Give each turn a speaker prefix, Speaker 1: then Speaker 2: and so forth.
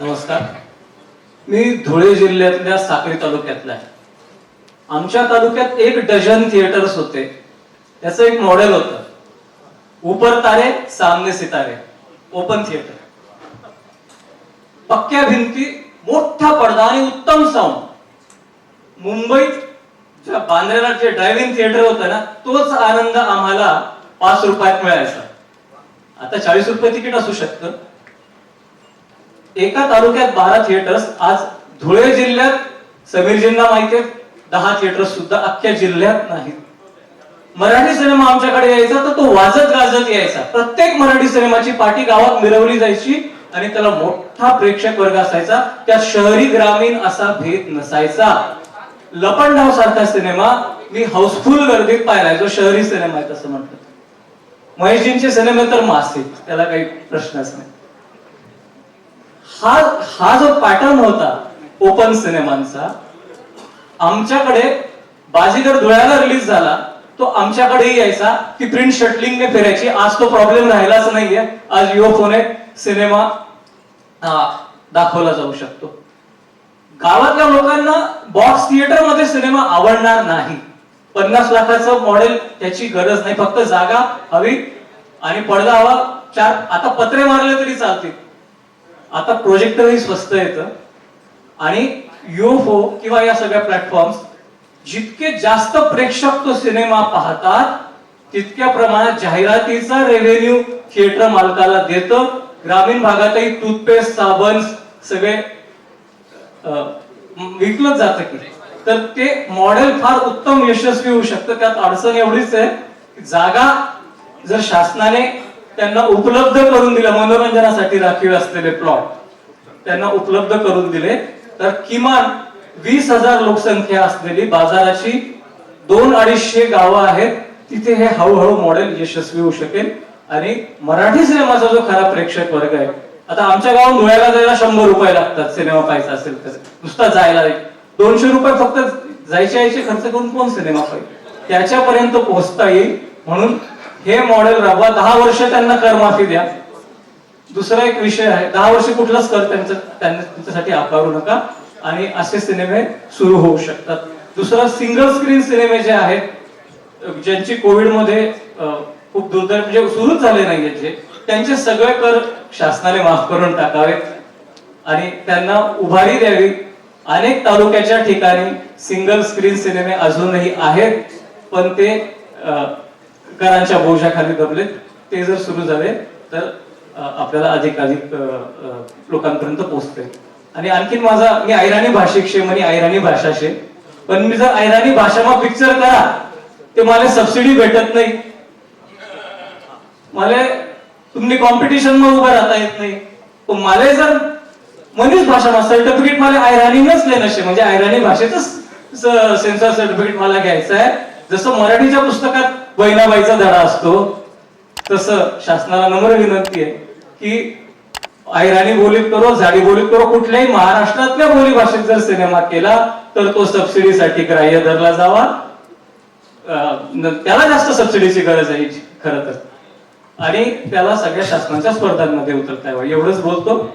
Speaker 1: नमस्कार. मी धुळे जिल्ह्यातल्या साक्री तालुक्यातला आहे. आमच्या तालुक्यात एक डझन थिएटर्स होते. त्याचं एक मॉडेल होतं. उपर तारे सामने सितारे. ओपन थिएटर पक्क्या भिंती मोठा पडदा आणि उत्तम साऊंड मुंबईत ज्या बांद्रेला जे ड्रायव्हिंग थिएटर होतं ना तोच आनंद आम्हाला पाच रुपयात मिळायचा. आता चाळीस रुपये तिकीट असू शकतं. एका तालुक्यात बारा थिएटर्स आज धुळे जिल्ह्यात समीरजींना माहिती आहेत दहा थिएटर्स सुद्धा अख्ख्या जिल्ह्यात नाहीत. मराठी सिनेमा आमच्याकडे यायचा तर तो वाजत गाजत यायचा. प्रत्येक मराठी सिनेमाची पाठी गावात मिरवली जायची आणि त्याला मोठा प्रेक्षक वर्ग असायचा. त्यात शहरी ग्रामीण असा भेद नसायचा. लपंडाव सारखा सिनेमा मी हाऊसफुल गर्दीत पाहिलाय जो शहरी सिनेमा आहे तसं म्हणतात महेशजींचे सिनेमे तर मासिक त्याला काही प्रश्नच नाही. हा हा जो पॅटर्न होता ओपन सिनेमांचा आमच्याकडे बाजीगर धुळ्याला रिलीज झाला तो आमच्याकडेही यायचा ती प्रिंट शटलिंग ने फिरायची. आज तो प्रॉब्लेम राहिलाच नाहीये. आज युओफोने सिनेमा हा, दाखवला जाऊ शकतो. गावातल्या लोकांना बॉक्स थिएटरमध्ये सिनेमा आवडणार नाही. पन्नास लाखाचं मॉडेल त्याची गरज नाही. फक्त जागा हवी आणि पडदा हवा चार आता पत्रे मारले तरी चालतील. आता प्रोजेक्टरही स्वस्त येतं. आणि युएफओ किंवा या सगळ्या प्लॅटफॉर्म्स जितके जास्त प्रेक्षक तो सिनेमा पाहतात तितक्या प्रमाणात जाहिरातीचा रेव्हेन्यू थिएटर मालकाला देतं. ग्रामीण भागातही टूथपेस्ट साबण सगळे विकलंच जातं की. तर ते मॉडेल फार उत्तम यशस्वी होऊ शकतं. त्यात अडचण एवढीच आहे जागा जर शासनाने त्यांना उपलब्ध करून दिल्या मनोरंजनासाठी राखीव असलेले प्लॉट त्यांना उपलब्ध करून दिले. तर किमान वीस हजार लोकसंख्या असलेली बाजाराची दोन अडीचशे गावं आहेत. तिथे हे हळूहळू मॉडेल यशस्वी होऊ शकेल. आणि मराठी सिनेमाचा जो खरा प्रेक्षक वर्ग आहे आता आमच्या गावात धुळ्याला जायला शंभर रुपये लागतात. सिनेमा पाहायचा असेल तर. नुसता जायला दोनशे रुपये फक्त जायचे यायचे खर्च करून कोण सिनेमा पाहिजे? त्याच्यापर्यंत पोहोचता येईल. म्हणून हे मॉडेल राबवा. दहा वर्ष त्यांना करमाफी द्या. दुसरा एक विषय आहे. दहा वर्ष कुठलाच कर त्यांचं त्यांच्यासाठी आकारू नका. आणि असे सिनेमे सुरू होऊ शकतात. दुसरा सिंगल स्क्रीन सिनेमे जे आहेत ज्यांची कोविडमध्ये खूप दुर्दैव म्हणजे सुरूच झाले नाही जे त्यांचे सगळे कर शासनाने माफ करून टाकावेत. आणि त्यांना उभारी द्यावी. अनेक तालुक्याच्या ठिकाणी सिंगल स्क्रीन सिनेमे अजूनही आहेत. पण ते अं, करांच्या बोजाखाली दबलेत ते जर सुरू झाले तर आपल्याला अधिक अधिक लोकांपर्यंत पोहोचते. आणि आणखीन माझा मी ऐराणी भाषिक शे म्हणजे ऐराणी भाषा शे. पण मी जर ऐराणी भाषामा पिक्चर करा ते मला सबसिडी भेटत नाही. मला तुम्ही कॉम्पिटिशन मग उभं राहता येत नाही. पण मला जर मनीष भाषा सर्टिफिकेट मला आयराणीनच नसे म्हणजे आयराणी भाषेच सेन्सर सर्टिफिकेट मला घ्यायचं आहे. जसं मराठीच्या पुस्तकात बहिणाबाईचा धडा असतो. तसं शासनाला नम्र विनंती आहे की आयराणी बोलीत करो झाडी बोलीत करो कुठल्याही महाराष्ट्रातल्या बोली भाषेत जर सिनेमा केला तर तो सबसिडीसाठी ग्राह्य धरला जावा. अं, त्याला जास्त सबसिडीची गरज आहे खरं तर. आणि त्याला सगळ्या शासनाच्या स्पर्धांमध्ये उतरता यावं एवढंच बोलतो.